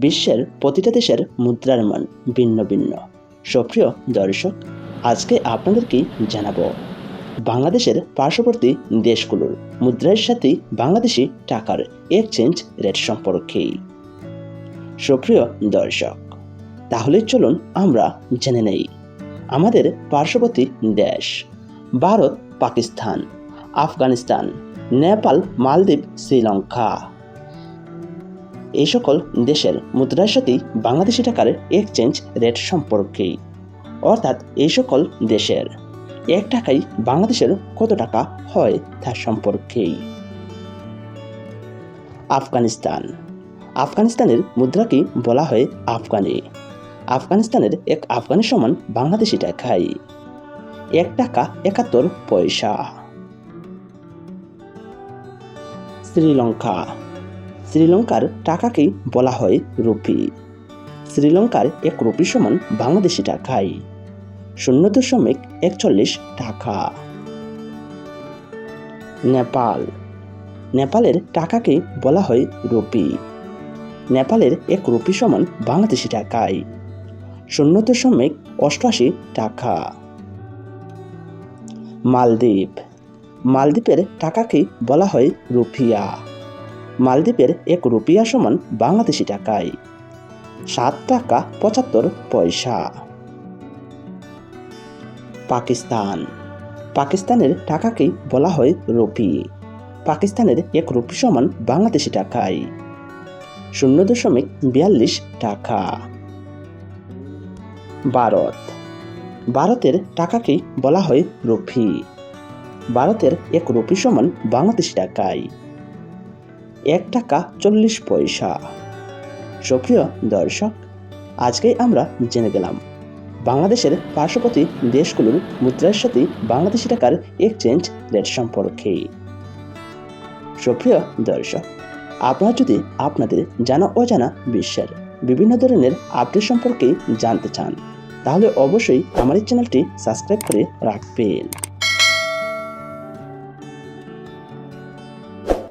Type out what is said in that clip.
বিশ্বের প্রতিটা দেশের মুদ্রার মান ভিন্ন ভিন্ন। সুপ্রিয় দর্শক, আজকে আপনাদেরকে জানাব? বাংলাদেশের পার্শ্ববর্তী দেশগুলোর মুদ্রার সাথে বাংলাদেশি টাকার এক্সচেঞ্জ রেট সম্পর্কে সুপ্রিয় দর্শক, তাহলে চলুন আমরা জেনে নেই। আমাদের পার্শ্ববর্তী দেশ ভারত, পাকিস্তান, আফগানিস্তান, নেপাল, মালদ্বীপ, শ্রীলঙ্কা। এই সকল দেশের মুদ্রার সাথেই বাংলাদেশি টাকার এক্সচেঞ্জ রেট সম্পর্কে অর্থাৎ এই সকল দেশের এক টাকায় বাংলাদেশের কত টাকা হয় তার সম্পর্কেই। আফগানিস্তান। আফগানিস্তানের মুদ্রাকে বলা হয় আফগানি। আফগানিস্তানের এক আফগানি সমান বাংলাদেশি টাকায় এক টাকা একাত্তর পয়সা। শ্রীলঙ্কা। শ্রীলঙ্কার টাকাকেই বলা হয় রুপি। শ্রীলঙ্কার এক রুপি সমান বাংলাদেশি টাকায় শূন্য দশমিক একচল্লিশ টাকা। নেপাল। নেপালের টাকাকে বলা হয় রুপি। নেপালের এক রুপি সমান বাংলাদেশি টাকায় শূন্য দশমিক অষ্টআশি টাকা। মালদ্বীপ। মালদ্বীপের টাকাকে বলা হয় রুপিয়া। মালদ্বীপের এক রুপিয়া সমান বাংলাদেশি টাকায়। সাত টাকা পঁচাত্তর পয়সা। পাকিস্তান। পাকিস্তানের টাকাকেই বলা হয় রুপি। পাকিস্তানের এক রুপি সমান বাংলাদেশি টাকায়। শূন্য দশমিক বিয়াল্লিশ টাকা। ভারত। ভারতের টাকাকেই বলা হয় রুপি। ভারতের এক রুপি সমান বাংলাদেশি টাকায়। এক টাকা চল্লিশ পয়সা। সক্রিয় দর্শক, আজকেই আমরা জেনে গেলাম, বাংলাদেশের পার্শ্ববর্তী দেশগুলোর মুদ্রার সাথে বাংলাদেশি টাকার এক্সচেঞ্জ রেট সম্পর্কে। সুপ্রিয় দর্শক, আপনারা যদি আপনাদের জানা অজানা বিশ্বের বিভিন্ন ধরনের আপডেট সম্পর্কে জানতে চান, তাহলে অবশ্যই আমার এই চ্যানেলটি সাবস্ক্রাইব করে রাখবেন।